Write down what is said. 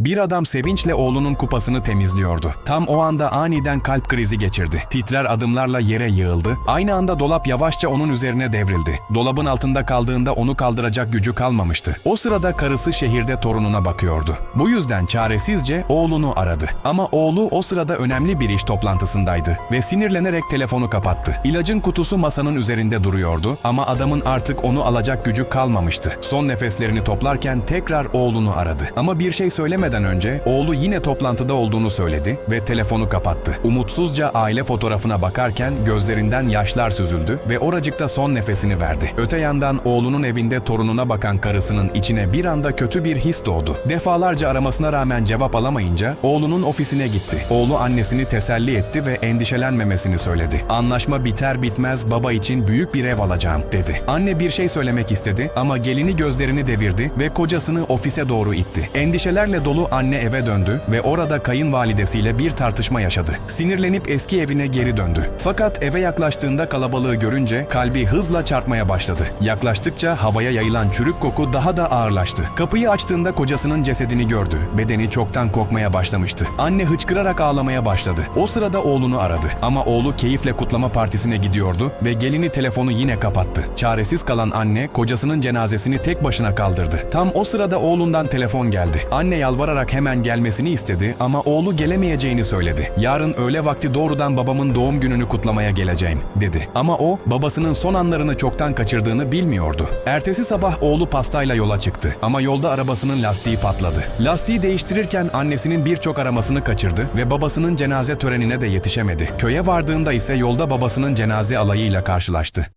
Bir adam sevinçle oğlunun kupasını temizliyordu. Tam o anda aniden kalp krizi geçirdi. Titrer adımlarla yere yığıldı. Aynı anda dolap yavaşça onun üzerine devrildi. Dolabın altında kaldığında onu kaldıracak gücü kalmamıştı. O sırada karısı şehirde torununa bakıyordu. Bu yüzden çaresizce oğlunu aradı. Ama oğlu o sırada önemli bir iş toplantısındaydı ve sinirlenerek telefonu kapattı. İlacın kutusu masanın üzerinde duruyordu ama adamın artık onu alacak gücü kalmamıştı. Son nefeslerini toplarken tekrar oğlunu aradı. Ama bir şey söylemeden önce oğlu yine toplantıda olduğunu söyledi ve telefonu kapattı. Umutsuzca aile fotoğrafına bakarken gözlerinden yaşlar süzüldü ve oracıkta son nefesini verdi. Öte yandan oğlunun evinde torununa bakan karısının içine bir anda kötü bir his doğdu. Defalarca aramasına rağmen cevap alamayınca oğlunun ofisine gitti. Oğlu annesini teselli etti ve endişelenmemesini söyledi. Anlaşma biter bitmez baba için büyük bir ev alacağım dedi. Anne bir şey söylemek istedi ama gelini gözlerini devirdi ve kocasını ofise doğru itti. Endişelerle dolu anne eve döndü ve orada kayınvalidesiyle bir tartışma yaşadı. Sinirlenip eski evine geri döndü. Fakat eve yaklaştığında kalabalığı görünce kalbi hızla çarpmaya başladı. Yaklaştıkça havaya yayılan çürük koku daha da ağırlaştı. Kapıyı açtığında kocasının cesedini gördü. Bedeni çoktan kokmaya başlamıştı. Anne hıçkırarak ağlamaya başladı. O sırada oğlunu aradı. Ama oğlu keyifle kutlama partisine gidiyordu ve gelini telefonu yine kapattı. Çaresiz kalan anne kocasının cenazesini tek başına kaldırdı. Tam o sırada oğlundan telefon geldi. Anne yalvararak hemen gelmesini istedi ama oğlu gelemeyeceğini söyledi. Yarın öğle vakti doğrudan babamın doğum gününü kutlamaya geleceğim dedi. Ama o babasının son anlarını çoktan kaçırdığını bilmiyordu. Ertesi sabah oğlu pastayla yola çıktı ama yolda arabasının lastiği patladı. Lastiği değiştirirken annesinin birçok aramasını kaçırdı ve babasının cenaze törenine de yetişemedi. Köye vardığında ise yolda babasının cenaze alayıyla karşılaştı.